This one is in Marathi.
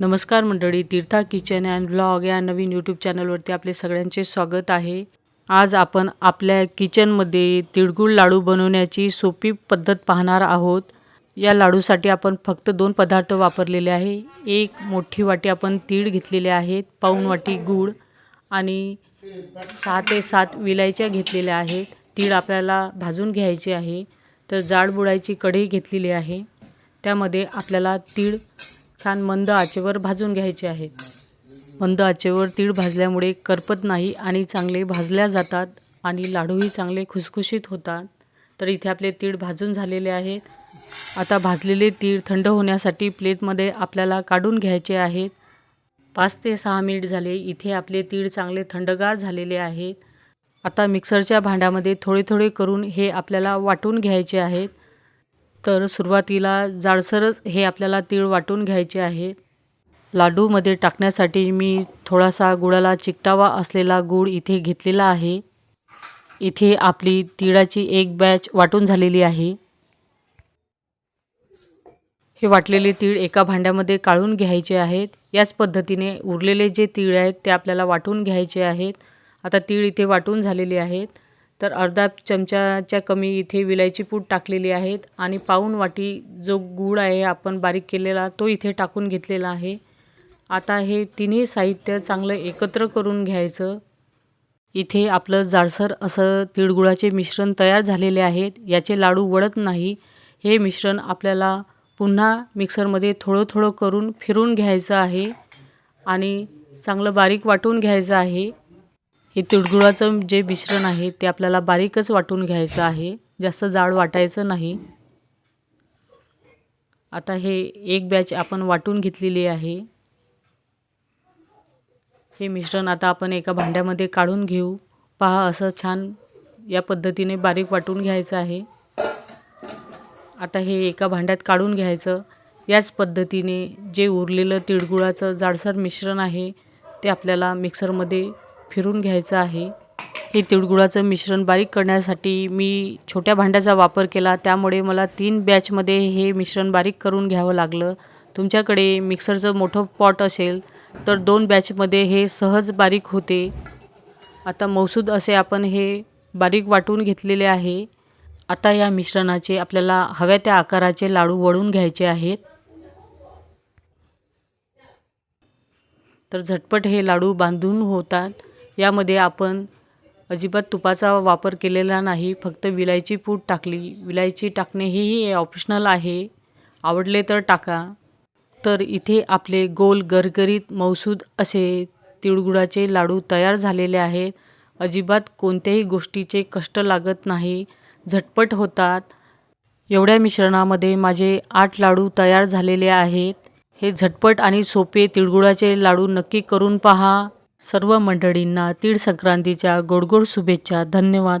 नमस्कार मंडळी तीर्था किचन अँड व्लॉग या नवीन यूट्यूब चॅनलवरती आपले सगळ्यांचे स्वागत आहे. आज आपण आपल्या किचनमध्ये तिळगुळ लाडू बनवण्याची सोपी पद्धत पाहणार आहोत. या लाडूसाठी आपण फक्त दोन पदार्थ वापरलेले आहे. एक मोठी वाटी आपण तीळ घेतलेले आहेत पाऊण वाटी गूळ आणि सहा ते सात विलायच्या घेतलेल्या आहेत. तीळ आपल्याला भाजून घ्यायचे आहे तर जाड बुडायची कढई घेतलेली आहे. त्यामध्ये आपल्याला तीळ छान मंद आचेवर भाजून घ्यायचे आहेत मंद आचेवर तीळ भाजल्यामुळे करपत नाही आणि चांगले भाजल्या जातात आणि लाडूही चांगले खुसखुशीत होतात. तर इथे आपले तीळ भाजून झालेले आहेत आता भाजलेले तीळ थंड होण्यासाठी प्लेटमध्ये आपल्याला काढून घ्यायचे आहेत पाच ते सहा मिनिट झाले इथे आपले तीळ चांगले थंडगार झालेले आहेत आता मिक्सरच्या भांड्यामध्ये थोडे थोडे करून हे आपल्याला वाटून घ्यायचे आहेत. तर सुरुवातीला जाडसरच हे आपल्याला तीळ वाटून घ्यायचे आहे. लाडूमध्ये टाकण्यासाठी मी थोडासा गुळाला चिकटावा असलेला गूळ इथे घेतलेला आहे. इथे आपली तिळाची एक बॅच वाटून झालेली आहे. हे वाटलेले तीळ एका भांड्यामध्ये काढून घ्यायचे आहेत. याच पद्धतीने उरलेले जे तीळ आहेत ते आपल्याला वाटून घ्यायचे आहेत. आता तीळ इथे वाटून झालेले आहेत. तर अर्धा चमचाच्या कमी इथे विलायची पूड टाकलेली आहेत आणि पाऊण वाटी जो गूळ आहे आपण बारीक केलेला तो इथे टाकून घेतलेला आहे. आता हे तिन्ही साहित्य चांगलं एकत्र करून घ्यायचं. इथे आपलं जाडसर असं तिळगुळाचे मिश्रण तयार झालेले आहेत. याचे लाडू वळत नाही. हे मिश्रण आपल्याला पुन्हा मिक्सरमध्ये थोडं थोडं करून फिरून घ्यायचं आहे आणि चांगलं बारीक वाटून घ्यायचं आहे. हे तिळगुळाचं जे मिश्रण आहे ते आपल्याला बारीकच वाटून घ्यायचं आहे. जास्त जाड वाटायचं नाही. आता हे एक बॅच आपण वाटून घेतलेली आहे. हे मिश्रण आता आपण एका भांड्यामध्ये काढून घेऊ. पहा असं छान या पद्धतीने बारीक वाटून घ्यायचं आहे. आता हे एका भांड्यात काढून घ्यायचं. याच पद्धतीने जे उरलेलं तिळगुळाचं जाडसर मिश्रण आहे ते आपल्याला मिक्सरमध्ये फिरून घ्यायचं आहे. हे तिळगुळाचं मिश्रण बारीक करण्यासाठी मी छोट्या भांड्याचा वापर केला. त्यामुळे मला तीन बॅचमध्ये हे मिश्रण बारीक करून घ्यावं लागलं. तुमच्याकडे मिक्सरचं मोठं पॉट असेल तर दोन बॅचमध्ये हे सहज बारीक होते. आता मौसूद असे आपण हे बारीक वाटून घेतलेले आहे. आता या मिश्रणाचे आपल्याला हव्या त्या आकाराचे लाडू वळून घ्यायचे आहेत. तर झटपट हे लाडू बांधून होतात. यामध्ये आपण अजिबात तुपाचा वापर केलेला नाही फक्त विलायची पूड टाकली. विलायची टाकणे हेही ऑप्शनल आहे. आवडले तर टाका. तर इथे आपले गोल गरगरीत मौसूद असे तिळगुळाचे लाडू तयार झालेले आहेत. अजिबात कोणत्याही गोष्टीचे कष्ट लागत नाही. झटपट होतात. एवढ्या मिश्रणामध्ये माझे आठ लाडू तयार झालेले आहेत. हे झटपट आणि सोपे तिळगुळाचे लाडू नक्की करून पहा. सर्व मंडळींना तीळ संक्रांतीच्या गोडगोड शुभेच्छा. धन्यवाद.